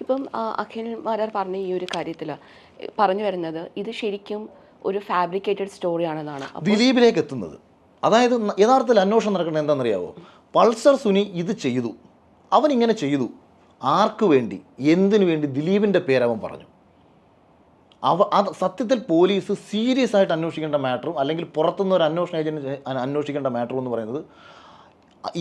ഇപ്പം അഖിൽ മാരാർ പറഞ്ഞ ഈ ഒരു കാര്യത്തിൽ പറഞ്ഞു വരുന്നത് ഇത് ശരിക്കും ഒരു ഫാബ്രിക്കേറ്റഡ് സ്റ്റോറി ആണെന്നാണ്. ദിലീപിലേക്ക് എത്തുന്നത്. അതായത് യഥാർത്ഥത്തിൽ അന്വേഷണം നടക്കുന്നത് എന്താണെന്നറിയാവോ? പൾസർ സുനി ഇത് ചെയ്തു. അവൻ ഇങ്ങനെ ചെയ്തു. ആർക്ക് വേണ്ടി? എന്തിനു വേണ്ടി? ദിലീപിന്റെ പേര് അവൻ പറഞ്ഞു. അവ അത് സത്യത്തിൽ പോലീസ് സീരിയസ് ആയിട്ട് അന്വേഷിക്കേണ്ട മാറ്ററും അല്ലെങ്കിൽ പുറത്തുനിന്ന് ഒരു അന്വേഷണ ഏജൻസി അന്വേഷിക്കേണ്ട മാറ്ററും എന്ന് പറയുന്നത്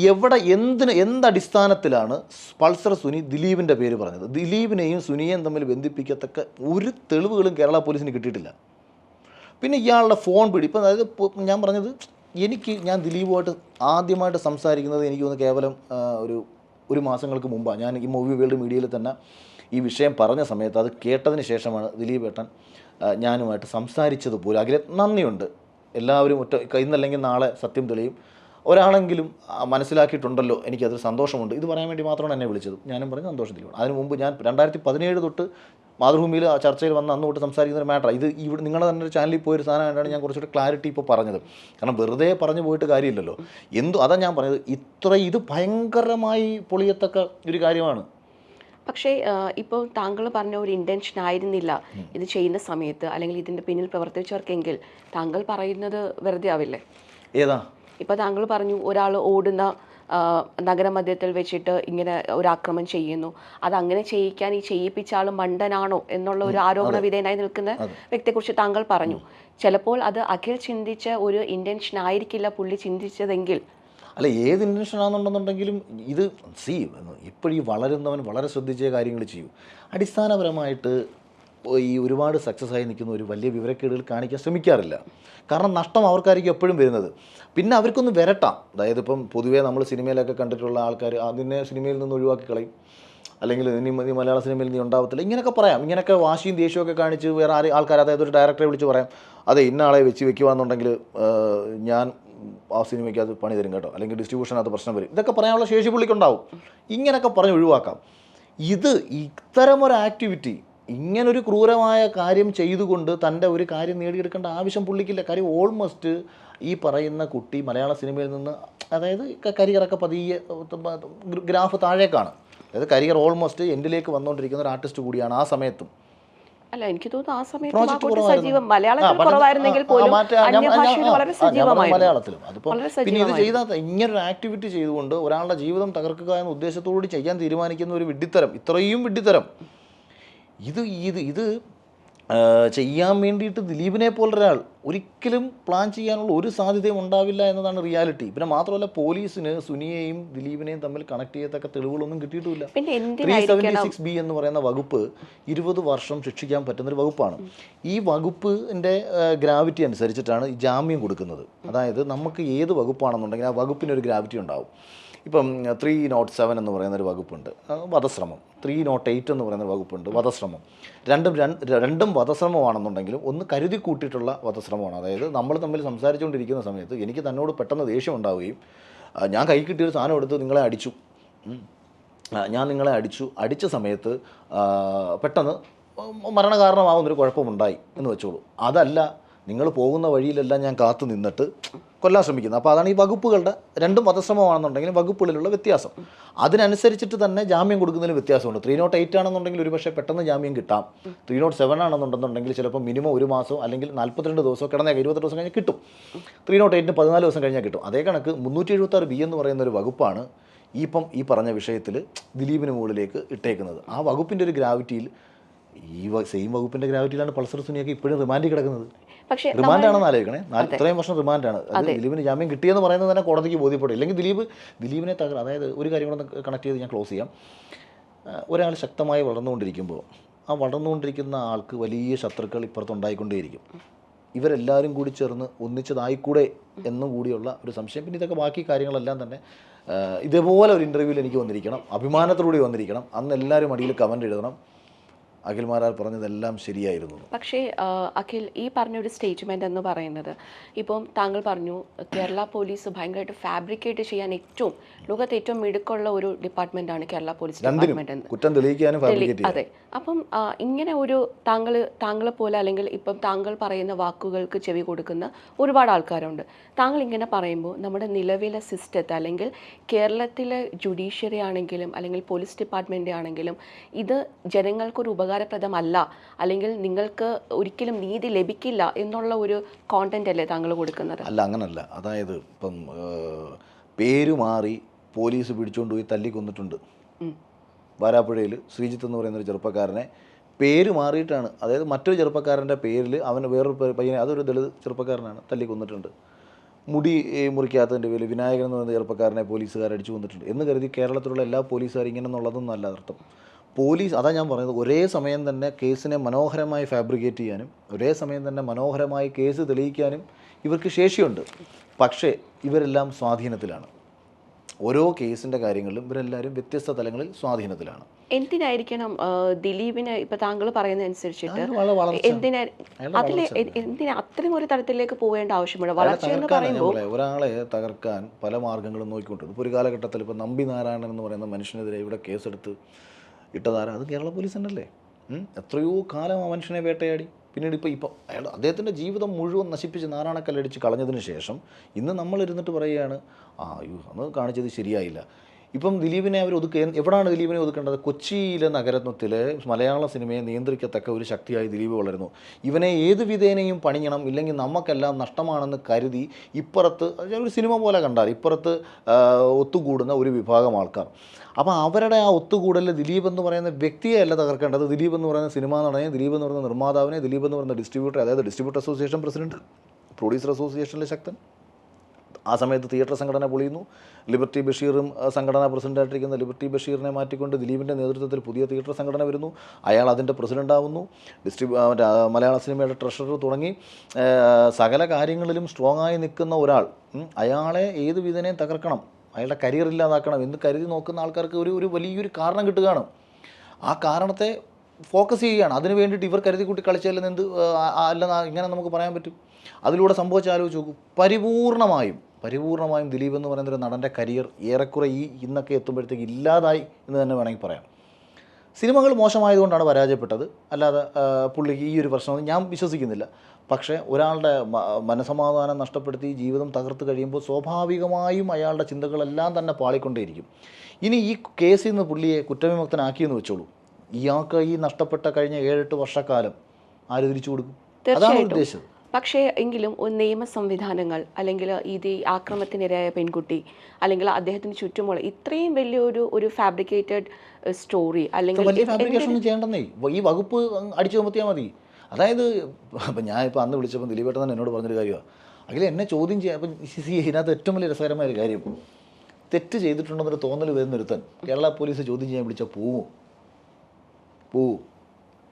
എവിടെ എന്തിന് എന്തടിസ്ഥാനത്തിലാണ് പൾസർ സുനി ദിലീപിന്റെ പേര് പറഞ്ഞത്? ദിലീപിനെയും സുനിയെയും തമ്മിൽ ബന്ധിപ്പിക്കത്തക്ക ഒരു തെളിവുകളും കേരള പോലീസിന് കിട്ടിയിട്ടില്ല. പിന്നെ ഇയാളുടെ ഫോൺ പിടി. ഇപ്പം അതായത് ഞാൻ പറഞ്ഞത് എനിക്ക് ഞാൻ ദിലീപുമായിട്ട് ആദ്യമായിട്ട് സംസാരിക്കുന്നത് എനിക്ക് തോന്നുന്നു കേവലം ഒരു ഒരു മാസങ്ങൾക്ക് മുമ്പാണ് ഞാൻ ഈ മൂവി വേൾഡ് മീഡിയയിൽ തന്നെ ഈ വിഷയം പറഞ്ഞ സമയത്ത് അത് കേട്ടതിന് ശേഷമാണ് ദിലീപ് ഏട്ടൻ ഞാനുമായിട്ട് സംസാരിച്ചത് പോലും അതിൽ നന്ദിയുണ്ട്. എല്ലാവരും ഒറ്റ ഇന്നല്ലെങ്കിൽ നാളെ സത്യം തെളിയും. ഒരാളെങ്കിലും മനസ്സിലാക്കിയിട്ടുണ്ടല്ലോ എനിക്കതിൽ സന്തോഷമുണ്ട്. ഇത് പറയാൻ വേണ്ടി മാത്രമാണ് എന്നെ വിളിച്ചത്. ഞാനും പറഞ്ഞു സന്തോഷത്തിലാണ്. അതിന് മുമ്പ് ഞാൻ രണ്ടായിരത്തി പതിനേഴ് തൊട്ട് മാതൃഭൂമിയിൽ ആ ചർച്ചയിൽ വന്ന് അന്ന് തൊട്ട് സംസാരിക്കുന്ന ഒരു മാറ്റർ ഇത് ഇവിടെ നിങ്ങളുടെ തന്നെ ഒരു ചാനലിൽ പോയൊരു സാധനമായിട്ടാണ് ഞാൻ കുറച്ചുകൂടി ക്ലാരിറ്റി ഇപ്പോൾ പറഞ്ഞത്. കാരണം വെറുതെ പറഞ്ഞു പോയിട്ട് കാര്യമില്ലല്ലോ. എന്തു അതാ ഞാൻ പറഞ്ഞത്. ഇത്ര ഇത് ഭയങ്കരമായി പൊളിയത്തക്ക ഒരു കാര്യമാണ്. പക്ഷേ ഇപ്പോൾ താങ്കൾ പറഞ്ഞ ഒരു ഇന്റൻഷൻ ആയിരുന്നില്ല ഇത് ചെയ്യുന്ന സമയത്ത് അല്ലെങ്കിൽ ഇതിന്റെ പിന്നിൽ പ്രവർത്തിച്ചവർക്കെങ്കിൽ താങ്കൾ പറയുന്നത് വെറുതെ ആവില്ലേ? ഏതാ? ഇപ്പോൾ താങ്കൾ പറഞ്ഞു ഒരാൾ ഓടുന്ന നഗരമധ്യത്തിൽ വെച്ചിട്ട് ഇങ്ങനെ ഒരു ആക്രമം ചെയ്യുന്നു. അത് അങ്ങനെ ചെയ്യിക്കാൻ ഈ ചെയ്യിപ്പിച്ച ആൾ മണ്ടനാണോ എന്നുള്ള ഒരു ആരോപണ വിധേയനായി നിൽക്കുന്ന വ്യക്തിയെക്കുറിച്ച് താങ്കൾ പറഞ്ഞു. ചിലപ്പോൾ അത് അഖിൽ ചിന്തിച്ച ഒരു ഇന്റൻഷൻ ആയിരിക്കില്ല പുള്ളി ചിന്തിച്ചതെങ്കിൽ. അല്ല ഏത് ഇന്റൻഷൻ ആണെന്നുണ്ടെന്നുണ്ടെങ്കിലും ഇത് സി ഇപ്പോഴീ വളരുന്നവൻ വളരെ ശ്രദ്ധിച്ച കാര്യങ്ങൾ ചെയ്യും. അടിസ്ഥാനപരമായിട്ട് ഈ ഒരുപാട് സക്സസ് ആയി നിൽക്കുന്ന ഒരു വലിയ വിവരക്കേടുകൾ കാണിക്കാൻ ശ്രമിക്കാറില്ല. കാരണം നഷ്ടം അവർക്കായിരിക്കും എപ്പോഴും വരുന്നത്. പിന്നെ അവർക്കൊന്ന് വരട്ടാം. അതായത് ഇപ്പം പൊതുവേ നമ്മൾ സിനിമയിലൊക്കെ കണ്ടിട്ടുള്ള ആൾക്കാർ അതിനെ സിനിമയിൽ നിന്ന് ഒഴിവാക്കി കളയും. അല്ലെങ്കിൽ ഇനി ഇനി മലയാള സിനിമയിൽ നീ ഉണ്ടാവത്തില്ല. ഇങ്ങനെയൊക്കെ പറയാം. ഇങ്ങനെയൊക്കെ വാശിയും ദേഷ്യമൊക്കെ കാണിച്ച് വേറെ ആര് ആൾക്കാർ അതായത് ഒരു ഡയറക്ടറെ വിളിച്ച് പറയാം. അതെ ഇന്ന ആളെ വെച്ച് വെക്കുകയാണെന്നുണ്ടെങ്കിൽ ഞാൻ ആ സിനിമയ്ക്ക് അത് പണി തരും കേട്ടോ. അല്ലെങ്കിൽ ഡിസ്ട്രിബ്യൂഷനകത്ത് പ്രശ്നം വരും. ഇതൊക്കെ പറയാനുള്ള ശേഷി പുള്ളിക്കുണ്ടാവും ഇങ്ങനെയൊക്കെ പറഞ്ഞ് ഒഴിവാക്കാം. ഇത് ഇത്തരമൊരു ആക്ടിവിറ്റി ഇങ്ങനൊരു ക്രൂരമായ കാര്യം ചെയ്തുകൊണ്ട് തന്റെ ഒരു കാര്യം നേടിയെടുക്കേണ്ട ആവശ്യം പുള്ളിക്കില്ല. കാര്യം ഓൾമോസ്റ്റ് ഈ പറയുന്ന കുട്ടി മലയാള സിനിമയിൽ നിന്ന് അതായത് കരിയറൊക്കെ പതിയെ ഗ്ര- ഗ്രാഫ് താഴേക്കാണ്. അതായത് കരിയർ ഓൾമോസ്റ്റ് എൻഡിലേക്ക് വന്നുകൊണ്ടിരിക്കുന്ന ഒരു ആർട്ടിസ്റ്റ് കൂടിയാണ് ആ സമയത്തും. അല്ല എനിക്ക് തോന്നുന്നു ആ സമയത്ത്. സജീവം. മലയാളത്തിൽ കുറവായിരുന്നെങ്കിൽ പോലും വളരെ മലയാളത്തിലും. പിന്നെ ഇത്. ചെയ്താൽ ഇങ്ങനൊരു ആക്ടിവിറ്റി ചെയ്തുകൊണ്ട് ഒരാളുടെ ജീവിതം തകർക്കുക എന്ന ഉദ്ദേശത്തോടുകൂടി ചെയ്യാൻ തീരുമാനിക്കുന്ന ഒരു വിഡ്ഢിത്തരം. ഇത്രയും വിഡ്ഢിത്തരം. ഇത് ഇത് ഇത് ചെയ്യാൻ വേണ്ടിയിട്ട് ദിലീപിനെ പോലൊരാൾ ഒരിക്കലും പ്ലാൻ ചെയ്യാനുള്ള ഒരു സാധ്യതയും ഉണ്ടാവില്ല എന്നതാണ് റിയാലിറ്റി പിന്നെ മാത്രമല്ല പോലീസിന് സുനിയെയും ദിലീപിനെയും തമ്മിൽ കണക്ട് ചെയ്യത്തക്ക തെളിവുകളൊന്നും കിട്ടിയിട്ടില്ല ത്രീ സെവന്റി സിക്സ് ബി എന്ന് പറയുന്ന വകുപ്പ് ഇരുപത് വർഷം ശിക്ഷിക്കാൻ പറ്റുന്ന ഒരു വകുപ്പാണ്. ഈ വകുപ്പിന്റെ ഗ്രാവിറ്റി അനുസരിച്ചിട്ടാണ് ജാമ്യം കൊടുക്കുന്നത്. അതായത് നമുക്ക് ഏത് വകുപ്പാണെന്നുണ്ടെങ്കിൽ ആ വകുപ്പിനൊരു ഗ്രാവിറ്റി ഉണ്ടാവും. ഇപ്പം ത്രീ നോട്ട് സെവൻ എന്ന് പറയുന്ന ഒരു വകുപ്പുണ്ട് വധശ്രമം. ത്രീ നോട്ട് എയ്റ്റ് എന്ന് പറയുന്ന ഒരു വകുപ്പുണ്ട്. വധശ്രമം. രണ്ടും രണ്ട് വധശ്രമമാണെന്നുണ്ടെങ്കിലും ഒന്ന് കരുതി കൂട്ടിയിട്ടുള്ള വധശ്രമമാണ്. അതായത് നമ്മൾ തമ്മിൽ സംസാരിച്ചുകൊണ്ടിരിക്കുന്ന സമയത്ത് എനിക്ക് തന്നോട് പെട്ടെന്ന് ദേഷ്യം ഉണ്ടാവുകയും ഞാൻ കൈ കിട്ടിയൊരു സാധനം എടുത്ത് നിങ്ങളെ അടിച്ചു. ഞാൻ നിങ്ങളെ അടിച്ചു. അടിച്ച സമയത്ത് പെട്ടെന്ന് മരണകാരണമാവുന്നൊരു കുഴപ്പമുണ്ടായി എന്ന് വെച്ചോളൂ. അതല്ല നിങ്ങൾ പോകുന്ന വഴിയിലെല്ലാം ഞാൻ കാത്തു നിന്നിട്ട് കൊല്ലാൻ ശ്രമിക്കുന്നത് അപ്പോൾ അതാണ് ഈ വകുപ്പുകളുടെ രണ്ടും വധശ്രമമാണെന്നുണ്ടെങ്കിലും വകുപ്പുകളിലുള്ള വ്യത്യാസം. അതിനനുസരിച്ചിട്ട് തന്നെ ജാമ്യം കൊടുക്കുന്നതിന് വ്യത്യാസമുണ്ട്. ത്രീ നോട്ട് എയ്റ്റ് ആണെന്നുണ്ടെങ്കിൽ ഒരു പക്ഷേ പെട്ടെന്ന് ജാമ്യം കിട്ടാം. ത്രീ നോട്ട് സെവൻ ആണെന്നുണ്ടെന്നുണ്ടെങ്കിൽ ചിലപ്പോൾ മിനിമം ഒരു മാസം അല്ലെങ്കിൽ നാൽപ്പത്തിരണ്ട് ദിവസം കിടന്നേക്കാം ഇരുപത്തെട്ട് ദിവസം കഴിഞ്ഞാൽ കിട്ടും. ത്രീ നോട്ട് എയ്റ്റിന് പതിനാല് ദിവസം കഴിഞ്ഞാൽ കിട്ടും. അതേ കണക്ക് മുന്നൂറ്റി എഴുപത്താറ് ബി എന്ന് പറയുന്ന ഒരു വകുപ്പാണ് ഇപ്പം ഈ പറഞ്ഞ വിഷയത്തിൽ ദിലീപിന് മുകളിലേക്ക് ഇട്ടേക്കുന്നത്. ആ വകുപ്പിന്റെ ഒരു ഗ്രാവിറ്റിയിൽ ഈ സെയിം വകുപ്പിന്റെ ഗ്രാവിറ്റിയിലാണ് പൾസർ സുനിയൊക്കെ ഇപ്പോഴും റിമാൻഡിൽ കിടക്കുന്നത്. പക്ഷേ റിമാൻഡ് ആണെന്ന് ആലോചിക്കണേ. ഇത്രയും വർഷം റിമാൻഡാണ് അത് ദിലീപിന് ജാമ്യം കിട്ടിയെന്ന് പറയുന്നത് തന്നെ കോടതിക്ക് ബോധ്യപ്പെടും. ഇല്ലെങ്കിൽ ദിലീപ് ദിലീപിനെ തകർ അതായത് ഒരു കാര്യം കൂടെ കണക്ട് ചെയ്ത് ഞാൻ ക്ലോസ് ചെയ്യാം. ഒരാൾ ശക്തമായി വളർന്നുകൊണ്ടിരിക്കുമ്പോൾ ആ വളർന്നുകൊണ്ടിരിക്കുന്ന ആൾക്ക് വലിയ ശത്രുക്കൾ ഇപ്പുറത്തുണ്ടായിക്കൊണ്ടേയിരിക്കും ഇവരെല്ലാവരും കൂടി ചേർന്ന് ഒന്നിച്ചതായിക്കൂടെ എന്നും കൂടിയുള്ള ഒരു സംശയം. പിന്നെ ഇതൊക്കെ ബാക്കി കാര്യങ്ങളെല്ലാം തന്നെ ഇതേപോലെ ഒരു ഇന്റർവ്യൂവിൽ എനിക്ക് വന്നിരിക്കണം. അഭിമാനത്തോടുകൂടി വന്നിരിക്കണം. അന്ന് എല്ലാവരും അടിയിൽ കമന്റ് എഴുതണം. അഖിൽമാരാർ പറഞ്ഞതെല്ലാം ശരിയായിരുന്നു. പക്ഷേ അഖിൽ ഈ പറഞ്ഞൊരു സ്റ്റേറ്റ്മെന്റ് എന്ന് പറയുന്നത് ഇപ്പം താങ്കൾ പറഞ്ഞു കേരള പോലീസ് ഭയങ്കരമായിട്ട് ഫാബ്രിക്കേറ്റ് ചെയ്യാൻ ഏറ്റവും ലോകത്ത് ഏറ്റവും മിടുക്കുള്ള ഒരു ഡിപ്പാർട്ട്മെന്റ് ആണ് കേരള പോലീസ് ഡിപ്പാർട്ട്മെന്റ് എന്ന്. കുറ്റം തെളിയിക്കാനും അതെ. അപ്പം ഇങ്ങനെ ഒരു താങ്കൾ താങ്കളെ പോലെ അല്ലെങ്കിൽ ഇപ്പം താങ്കൾ പറയുന്ന വാക്കുകൾക്ക് ചെവി കൊടുക്കുന്ന ഒരുപാട് ആൾക്കാരുണ്ട്. താങ്കൾ ഇങ്ങനെ പറയുമ്പോൾ നമ്മുടെ നിലവിലെ സിസ്റ്റത്തെ അല്ലെങ്കിൽ കേരളത്തിലെ ജുഡീഷ്യറി ആണെങ്കിലും അല്ലെങ്കിൽ പോലീസ് ഡിപ്പാർട്ട്മെന്റ് ആണെങ്കിലും ഇത് ജനങ്ങൾക്കൊരു ഉപകാരപ്രദമല്ല അല്ലെങ്കിൽ നിങ്ങൾക്ക് ഒരിക്കലും നീതി ലഭിക്കില്ല എന്നുള്ള ഒരു കോണ്ടന്റ് അല്ലേ താങ്കൾ കൊടുക്കുന്നത്? അല്ല അങ്ങനല്ല. അതായത് ഇപ്പം പേര് മാറി പോലീസ് പിടിച്ചുകൊണ്ട് പോയി തല്ലി കൊന്നിട്ടുണ്ട്. വാരാപ്പുഴയിൽ ശ്രീജിത്ത് എന്ന് പറയുന്ന ഒരു ചെറുപ്പക്കാരനെ പേര് മാറിയിട്ടാണ്. അതായത് മറ്റൊരു ചെറുപ്പക്കാരന്റെ പേരിൽ അവന് വേറൊരു പയ്യനെ അതൊരു ദളിത് ചെറുപ്പക്കാരനാണ് തല്ലി കൊന്നിട്ടുണ്ട്. മുടി മുറിക്കാത്തതിന്റെ പേരിൽ വിനായകൻ എന്ന് പറയുന്ന ചെറുപ്പക്കാരനെ പോലീസുകാർ അടിച്ചു കൊന്നിട്ടുണ്ട്. എന്ന് കരുതി കേരളത്തിലുള്ള എല്ലാ പോലീസുകാരും ഇങ്ങനെ എന്നുള്ളതൊന്നും അല്ല അർത്ഥം പോലീസ് അതാ ഞാൻ പറയുന്നത് ഒരേ സമയം തന്നെ കേസിനെ മനോഹരമായി ഫാബ്രിക്കേറ്റ് ചെയ്യാനും ഒരേ സമയം തന്നെ മനോഹരമായി കേസ് തെളിയിക്കാനും ഇവർക്ക് ശേഷിയുണ്ട്. പക്ഷേ ഇവരെല്ലാം സ്വാധീനത്തിലാണ്. ഓരോ കേസിന്റെ കാര്യങ്ങളിലും ഇവരെല്ലാവരും വ്യത്യസ്ത തലങ്ങളിൽ സ്വാധീനത്തിലാണ്. എന്തിനായിരിക്കണം ദിലീപിനെ ഇപ്പൊ താങ്കൾ പറയുന്ന അനുസരിച്ചിട്ട് എന്തിനാ അത്രയും ഒരു തരത്തിലേക്ക് പോകേണ്ട ആവശ്യമുള്ള വളർച്ച എന്ന് പറയുമ്പോൾ ഒരാളെ തകർക്കാൻ പല മാർഗങ്ങളും നോക്കിക്കൊണ്ടിരുന്നു ഒരു കാലഘട്ടത്തിൽ ഇപ്പൊ നമ്പി നാരായണൻ എന്ന് പറയുന്ന മനുഷ്യനെതിരെ ഇവിടെ കേസെടുത്ത് ഇട്ടതാരാ അത് കേരള പോലീസ് തന്നെയല്ലേ? എത്രയോ കാലം ആ മനുഷ്യനെ വേട്ടയാടി. പിന്നീട് ഇപ്പോൾ ഇപ്പോൾ അയാൾ അദ്ദേഹത്തിന്റെ ജീവിതം മുഴുവൻ നശിപ്പിച്ച് നാരായണക്കല്ലടിച്ച് കളഞ്ഞതിന് ശേഷം ഇന്ന് നമ്മൾ ഇരുന്നിട്ട് പറയുകയാണ് ആ അയ്യോ അന്ന് കാണിച്ചത് ശരിയായില്ല. ഇപ്പം ദിലീപിനെ അവർ ഒതുക്കുക എവിടെയാണ് ദിലീപിനെ ഒതുക്കേണ്ടത്? കൊച്ചിയിലെ നഗരത്വത്തിൽ മലയാള സിനിമയെ നിയന്ത്രിക്കത്തക്ക ഒരു ശക്തിയായി ദിലീപ് വളരുന്നു. ഇവനെ ഏത് വിധേനയും പണിയണം ഇല്ലെങ്കിൽ നമുക്കെല്ലാം നഷ്ടമാണെന്ന് കരുതി ഇപ്പുറത്ത് ഒരു സിനിമ പോലെ കണ്ടാൽ ഇപ്പുറത്ത് ഒത്തുകൂടുന്ന ഒരു വിഭാഗം ആൾക്കാർ. അപ്പോൾ അവരുടെ ആ ഒത്തുകൂടലിൽ ദിലീപ് എന്ന് പറയുന്ന വ്യക്തിയെ അല്ല തകർക്കേണ്ടത്. ദിലീപ് എന്ന് പറയുന്ന സിനിമ നടനെ ദിലീപ് എന്ന് പറയുന്ന നിർമ്മാതാവിനെ ദിലീപ് എന്ന് പറയുന്ന ഡിസ്ട്രിബ്യൂട്ടർ അതായത് ഡിസ്ട്രിബ്യൂട്ടർ അസോസിയേഷൻ പ്രസിഡന്റ് പ്രൊഡ്യൂസർ അസോസിയേഷനിലെ ശക്തൻ. ആ സമയത്ത് തിയേറ്റർ സംഘടന പൊളിയുന്നു. ലിബർട്ടി ബഷീറും സംഘടനാ പ്രസിഡന്റായിട്ടിരിക്കുന്ന ലിബർട്ടി ബഷീറിനെ മാറ്റിക്കൊണ്ട് ദിലീപിന്റെ നേതൃത്വത്തിൽ പുതിയ തിയേറ്റർ സംഘടന വരുന്നു. അയാൾ അതിന്റെ പ്രസിഡന്റാവുന്നു ഡിസ്ട്രിബ്യൂ മറ്റേ, മലയാള സിനിമയുടെ ട്രഷറർ തുടങ്ങി. സകല കാര്യങ്ങളിലും സ്ട്രോങ് ആയി നിൽക്കുന്ന ഒരാൾ അയാളെ ഏത് വിധേനയും തകർക്കണം. അയാളുടെ കരിയർ ഇല്ലാതാക്കണം എന്ന് കരുതി നോക്കുന്ന ആൾക്കാർക്ക് ഒരു ഒരു വലിയൊരു കാരണം കിട്ടുകയാണ്. ആ കാരണത്തെ ഫോക്കസ് ചെയ്യുകയാണ്. അതിന് വേണ്ടിയിട്ട് ഇവർ കരുതി കൂട്ടി കളിച്ചാലെന്ന് എന്ത് അല്ലെന്ന് ഇങ്ങനെ നമുക്ക് പറയാൻ പറ്റും. അതിലൂടെ സംഭവിച്ച ആലോചിച്ച് നോക്കൂ. പരിപൂർണമായും പരിപൂർണമായും ദിലീപ് എന്ന് പറയുന്ന ഒരു നടന്റെ കരിയർ ഏറെക്കുറെ ഈ ഇന്നൊക്കെ എത്തുമ്പോഴത്തേക്ക് ഇല്ലാതായി എന്ന് തന്നെ വേണമെങ്കിൽ പറയാം. സിനിമകൾ മോശമായതുകൊണ്ടാണ് പരാജയപ്പെട്ടത്. അല്ലാതെ പുള്ളിക്ക് ഈ ഒരു പ്രശ്നം ഞാൻ വിശ്വസിക്കുന്നില്ല. പക്ഷേ ഒരാളുടെ മനസമാധാനം നഷ്ടപ്പെടുത്തി ജീവിതം തകർത്ത് കഴിയുമ്പോൾ സ്വാഭാവികമായും അയാളുടെ ചിന്തകളെല്ലാം തന്നെ പാളിക്കൊണ്ടേയിരിക്കും. ഇനി ഈ കേസിൽ നിന്ന് പുള്ളിയെ കുറ്റവിമുക്തനാക്കിയെന്ന് വെച്ചോളൂ. ഇയാൾക്ക് ഈ നഷ്ടപ്പെട്ട കഴിഞ്ഞ ഏഴെട്ട് വർഷക്കാലം ആര് തിരിച്ചു കൊടുക്കും? അതാണ്. ഉദ്ദേശിച്ചത് പക്ഷേ എങ്കിലും ഒരു നിയമ സംവിധാനങ്ങൾ അല്ലെങ്കിൽ ഇത് ഈ ആക്രമണത്തിനിരയായ പെൺകുട്ടി അല്ലെങ്കിൽ അദ്ദേഹത്തിന് ചുറ്റുമുള്ള ഇത്രയും വലിയൊരു ഒരു ഫാബ്രിക്കേറ്റഡ് സ്റ്റോറി അല്ലെങ്കിൽ വലിയ ഫാബ്രിക്കേഷൻ ഒന്നും ചെയ്യണ്ടെന്നേ. ഈ വകുപ്പ് അങ്ങ് അടിച്ചു ചുമത്തിയാൽ മതി. അതായത് അപ്പം ഞാൻ ഇപ്പോൾ അന്ന് വിളിച്ചപ്പോൾ ദിലീപേട്ടൻ തന്നെ എന്നോട് പറഞ്ഞൊരു കാര്യമാണ് അതിൽ എന്നെ ചോദ്യം ചെയ്യാൻ അപ്പം ഇതിനകത്ത് ഏറ്റവും വലിയ രസകരമായ ഒരു കാര്യം. തെറ്റ് ചെയ്തിട്ടുണ്ടെന്നൊരു തോന്നൽ വരുന്നൊരുത്തൻ കേരള പോലീസ് ചോദ്യം ചെയ്യാൻ വിളിച്ചാൽ പോവും? പോവും?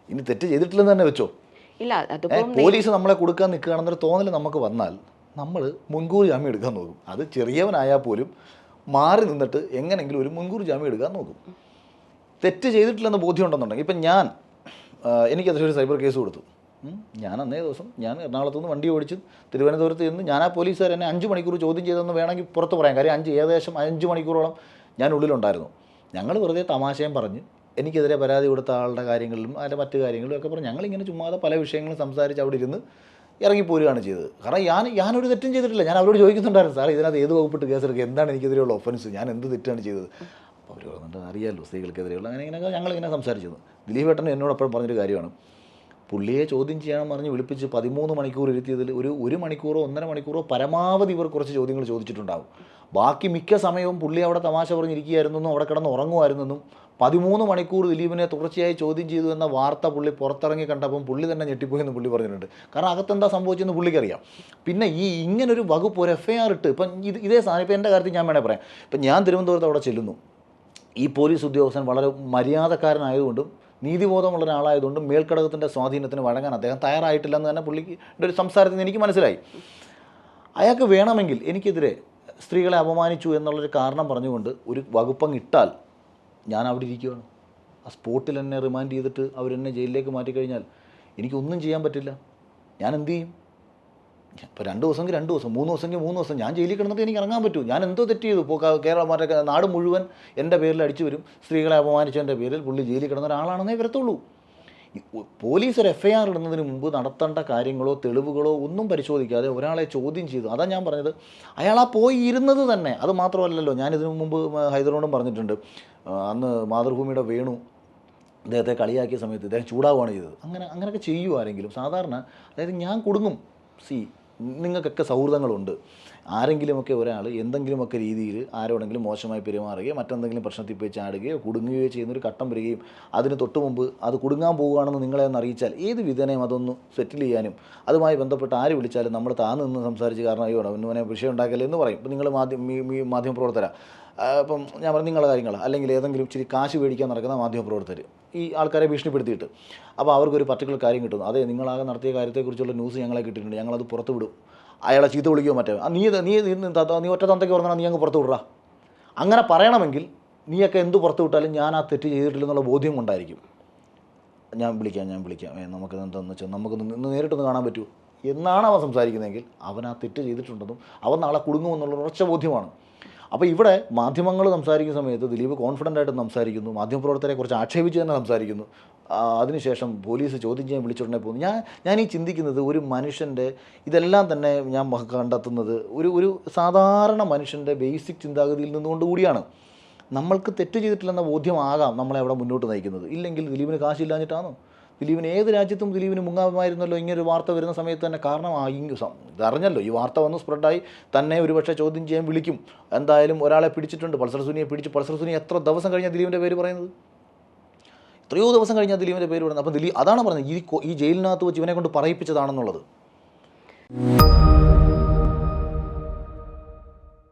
ഇനി തെറ്റ് ചെയ്തിട്ടില്ലെന്ന് തന്നെ വെച്ചോ? ഇല്ല അതിപ്പം പോലീസ് നമ്മളെ കൊടുക്കാൻ നിൽക്കുകയാണെന്നൊരു തോന്നൽ നമുക്ക് വന്നാൽ നമ്മൾ മുൻകൂർ ജാമ്യം എടുക്കാൻ നോക്കും. അത് ചെറിയവനായാൽ പോലും മാറി നിന്നിട്ട് എങ്ങനെങ്കിലും ഒരു മുൻകൂർ ജാമ്യം എടുക്കാൻ നോക്കും. തെറ്റ് ചെയ്തിട്ടില്ലെന്ന് ബോധ്യം ഉണ്ടെന്നുണ്ടെങ്കിൽ ഇപ്പം ഞാൻ എനിക്ക് ഒരു സൈബർ കേസ് കൊടുത്തു. ഞാൻ അന്നേ ദിവസം ഞാൻ എറണാകുളത്ത് നിന്ന് വണ്ടി ഓടിച്ച് തിരുവനന്തപുരത്ത് നിന്ന് ഞാൻ ആ പോലീസുകാർ എന്നെ അഞ്ച് മണിക്കൂർ ചോദ്യം ചെയ്തെന്ന് വേണമെങ്കിൽ പുറത്ത് പറയാം. കാര്യം അഞ്ച് ഏകദേശം അഞ്ച് മണിക്കൂറോളം ഞാൻ ഉള്ളിലുണ്ടായിരുന്നു. ഞങ്ങൾ വെറുതെ തമാശയും പറഞ്ഞ് എനിക്കെതിരെ പരാതി കൊടുത്ത ആളുടെ കാര്യങ്ങളിലും അതിന്റെ മറ്റു കാര്യങ്ങളിലും ഒക്കെ പറഞ്ഞ് ഞങ്ങളിങ്ങനെ ചുമ്മാതെ പല വിഷയങ്ങളും സംസാരിച്ച് അവിടെ ഇരുന്ന് ഇറങ്ങിപ്പോരുകയാണ് ചെയ്തത്. കാരണം ഞാൻ ഞാനൊരു തെറ്റും ചെയ്തിട്ടില്ല. ഞാൻ അവരോട് ചോദിക്കുന്നുണ്ടായിരുന്നു സാർ ഇതിനകത്ത് ഏത് വകുപ്പിട്ട് കേസെടുക്കുക? എന്താണ് എനിക്കെതിരെയുള്ള ഒഫൻസ് ഞാൻ എന്ത് തെറ്റാണ് ചെയ്തത്? അപ്പോൾ അവർ പറഞ്ഞിട്ട് അറിയാമല്ലോ സ്ത്രീകൾക്കെതിരെയുള്ള അങ്ങനെ ഇങ്ങനെ ഞങ്ങളിങ്ങനെ സംസാരിച്ചത്. ദിലീപ് ഏട്ടൻ എന്നോട് എപ്പോഴും പറഞ്ഞൊരു കാര്യമാണ് പുള്ളിയെ ചോദ്യം ചെയ്യണം പറഞ്ഞ് വിളിപ്പിച്ച് പതിമൂന്ന് മണിക്കൂർ ഇരുത്തിയതിൽ ഒരു ഒരു മണിക്കൂറോ ഒന്നര മണിക്കൂറോ പരമാവധി ഇവർ കുറച്ച് ചോദ്യങ്ങൾ ചോദിച്ചിട്ടുണ്ടാവും. ബാക്കി മിക്ക സമയവും പുള്ളി അവിടെ തമാശ പറഞ്ഞിരിക്കുകയായിരുന്നെന്നും അവിടെ കിടന്ന് ഉറങ്ങുമായിരുന്നെന്നും പതിമൂന്ന് മണിക്കൂർ ദിലീപിനെ തുടർച്ചയായി ചോദ്യം ചെയ്തു എന്ന വാർത്ത പുള്ളി പുറത്തിറങ്ങി കണ്ടപ്പം പുള്ളി തന്നെ ഞെട്ടിപ്പോയെന്ന് പുള്ളി പറഞ്ഞിട്ടുണ്ട്. കാരണം അകത്തെന്താ സംഭവിച്ചെന്ന് പുള്ളിക്കറിയാം. പിന്നെ ഈ ഇങ്ങനൊരു വകുപ്പ് ഒരു എഫ് ഐ ആർ ഇട്ട് ഇപ്പം ഇത് ഇതേ സാധനം ഇപ്പം എന്റെ കാര്യത്തിൽ ഞാൻ വേണേൽ പറയാം. ഇപ്പം ഞാൻ തിരുവനന്തപുരത്ത് അവിടെ ചെല്ലുന്നു. ഈ പോലീസ് ഉദ്യോഗസ്ഥൻ വളരെ മര്യാദക്കാരനായതുകൊണ്ടും നീതിബോധമുള്ള ഒരാളായതുകൊണ്ടും മേൽക്കടകത്തിന്റെ സ്വാധീനത്തിന് വഴങ്ങാൻ അദ്ദേഹം തയ്യാറായിട്ടില്ലെന്ന് തന്നെ പുള്ളിക്ക് ഒരു സംസാരത്തിൽ നിന്ന് എനിക്ക് മനസ്സിലായി. അയാൾക്ക് വേണമെങ്കിൽ എനിക്കെതിരെ സ്ത്രീകളെ അപമാനിച്ചു എന്നുള്ളൊരു കാരണം പറഞ്ഞുകൊണ്ട് ഒരു വകുപ്പങ്ങ് ഇട്ടാൽ ഞാൻ അവിടെ ഇരിക്കുകയാണ് ആ സ്പോട്ടിൽ എന്നെ റിമാൻഡ് ചെയ്തിട്ട് അവരെന്നെ ജയിലിലേക്ക് മാറ്റിക്കഴിഞ്ഞാൽ എനിക്കൊന്നും ചെയ്യാൻ പറ്റില്ല. ഞാൻ എന്ത് ചെയ്യും? ഇപ്പോൾ രണ്ട് ദിവസമെങ്കിൽ രണ്ട് ദിവസം മൂന്ന് ദിവസമെങ്കിൽ മൂന്ന് ദിവസം ഞാൻ ജയിലിൽ കിടന്നിട്ട് എനിക്ക് ഇറങ്ങാൻ പറ്റൂ. ഞാൻ എന്തോ തെറ്റ് ചെയ്തു? ഇപ്പോൾ കേരള മറ്റേ നാട് മുഴുവൻ എന്റെ പേരിൽ അടിച്ചു വരും. സ്ത്രീകളെ അപമാനിച്ചതിന്റെ പേരിൽ പുള്ളി ജയിലിൽ കിടന്ന ഒരാളാണെന്നേ വരത്തുള്ളൂ. പോലീസ് ഒരു എഫ് ഐ ആർ ഇടുന്നതിന് മുമ്പ് നടത്തേണ്ട കാര്യങ്ങളോ തെളിവുകളോ ഒന്നും പരിശോധിക്കാതെ ഒരാളെ ചോദ്യം ചെയ്തു. അതാണ് ഞാൻ പറഞ്ഞത്. അയാൾ ആ പോയി ഇരുന്നത് തന്നെ. അത് മാത്രമല്ലല്ലോ ഞാൻ ഇതിനു മുമ്പ് ഹൈദരോടും പറഞ്ഞിട്ടുണ്ട്. അന്ന് മാതൃഭൂമിയുടെ വേണു അദ്ദേഹത്തെ കളിയാക്കിയ സമയത്ത് ഇദ്ദേഹം ചൂടാവുകയാണ് ചെയ്തത്. അങ്ങനെ അങ്ങനെയൊക്കെ ചെയ്യുമോ ആരെങ്കിലും സാധാരണ അതായത് ഞാൻ കുടുങ്ങും. സി നിങ്ങൾക്കൊക്കെ സൗഹൃദങ്ങളുണ്ട്. ആരെങ്കിലുമൊക്കെ ഒരാൾ എന്തെങ്കിലുമൊക്കെ രീതിയിൽ ആരോടെങ്കിലും മോശമായി പെരുമാറുകയോ മറ്റെന്തെങ്കിലും പ്രശ്നത്തിൽ പോയി ചാടുകയോ കുടുങ്ങുകയോ ചെയ്യുന്നൊരു ഘട്ടം വരികയും അതിന് തൊട്ട് മുമ്പ് അത് കുടുങ്ങാൻ പോവുകയാണെന്ന് നിങ്ങളെ ഒന്ന് അറിയിച്ചാൽ ഏത് വിധേനയും അതൊന്ന് സെറ്റിൽ ചെയ്യാനും അതുമായി ബന്ധപ്പെട്ട് ആര് വിളിച്ചാലും നമ്മൾ താന്ന് നിന്ന് സംസാരിച്ച് കാരണം അയ്യോ അവനെ വിഷയം ഉണ്ടാക്കല്ലേ എന്ന് പറയും. ഇപ്പം നിങ്ങൾ മാധ്യമ മാധ്യമപ്രവർത്തകരാ. അപ്പം ഞാൻ പറഞ്ഞു നിങ്ങളുടെ കാര്യങ്ങൾ അല്ലെങ്കിൽ ഏതെങ്കിലും ഇച്ചിരി കാശ് മേടിക്കാൻ നടക്കുന്ന മാധ്യമപ്രവർത്തകർ ഈ ആൾക്കാരെ ഭീഷണിപ്പെടുത്തിയിട്ട്. അപ്പോൾ അവർക്കൊരു പർട്ടിക്കുലർ കാര്യം കിട്ടുന്നു. അതെ നിങ്ങളാകെ നടത്തിയ കാര്യത്തെക്കുറിച്ചുള്ള ന്യൂസ് ഞങ്ങളെ കിട്ടിയിട്ടുണ്ട്. ഞങ്ങളത് പുറത്ത് വിടും. അയാളെ ചീത്ത വിളിക്കുകയോ മറ്റോ. നീ നീ നീ നീ ഒറ്റ തന്തയ്ക്ക് പറഞ്ഞാൽ നീ അങ്ങ് പുറത്ത് വിടുക. അങ്ങനെ പറയണമെങ്കിൽ നീയൊക്കെ എന്ത് പുറത്ത് വിട്ടാലും ഞാൻ ആ തെറ്റ് ചെയ്തിട്ടില്ലെന്നുള്ള ബോധ്യം കൊണ്ടായിരിക്കും. ഞാൻ വിളിക്കാം ഞാൻ വിളിക്കാം. നമുക്ക് എന്താണെന്ന് വെച്ചാൽ നമുക്ക് ഇന്ന് നേരിട്ടൊന്ന് കാണാൻ പറ്റുമോ? എന്നാണ് അവൻ സംസാരിക്കുന്നതെങ്കിൽ അവൻ ആ തെറ്റ് ചെയ്തിട്ടുണ്ടെന്നും അവൻ നാളെ കുടുങ്ങുമെന്നുള്ള ഉറച്ച ബോധ്യമാണ്. അപ്പോൾ ഇവിടെ മാധ്യമങ്ങൾ സംസാരിക്കുന്ന സമയത്ത് ദിലീപ് കോൺഫിഡന്റ് ആയിട്ട് സംസാരിക്കുന്നു മാധ്യമപ്രവർത്തകരെ കുറിച്ച് ആക്ഷേപിച്ച് തന്നെ സംസാരിക്കുന്നു. അതിനുശേഷം പോലീസ് ചോദ്യം ചെയ്യാൻ വിളിച്ചുടനെ പോകുന്നു. ഞാൻ ഞാൻ ഈ ചിന്തിക്കുന്നത് ഒരു മനുഷ്യന്റെ ഇതെല്ലാം തന്നെ ഞാൻ കണ്ടെത്തുന്നത് ഒരു ഒരു സാധാരണ മനുഷ്യന്റെ ബേസിക് ചിന്താഗതിയിൽ നിന്നുകൊണ്ട് കൂടിയാണ്. നമ്മൾക്ക് തെറ്റ് ചെയ്തിട്ടില്ലെന്ന ബോധ്യമാകാം നമ്മളെ അവിടെ മുന്നോട്ട് നയിക്കുന്നത്. ഇല്ലെങ്കിൽ ദിലീപിന് കാശില്ലാഞ്ഞിട്ടാണോ ദിലീപിന് ഏത് രാജ്യത്തും ദിലീപിന് മുങ്ങാമായിരുന്നല്ലോ ഇങ്ങനൊരു വാർത്ത വരുന്ന സമയത്ത് തന്നെ കാരണമായി ഇതറിഞ്ഞല്ലോ ഈ വാർത്ത വന്ന് സ്പ്രെഡായി തന്നെ ഒരുപക്ഷെ ചോദ്യം ചെയ്യാൻ വിളിക്കും. എന്തായാലും ഒരാളെ പിടിച്ചിട്ടുണ്ട് പൾസർ സുനിയെ പിടിച്ച് പൾസർ സുനി എത്ര ദിവസം കഴിഞ്ഞാൽ ദിലീപിന്റെ പേര് പറയുന്നത്? എത്രയോ ദിവസം കഴിഞ്ഞാൽ ദിലീപിന്റെ പേര് പറയുന്നത്. അപ്പം ദിലീപ് അതാണ് പറഞ്ഞത് ഈ ഈ ജയിലിനകത്ത് വെച്ച് ഇവനെ കൊണ്ട് പറയിപ്പിച്ചതാണെന്നുള്ളത്.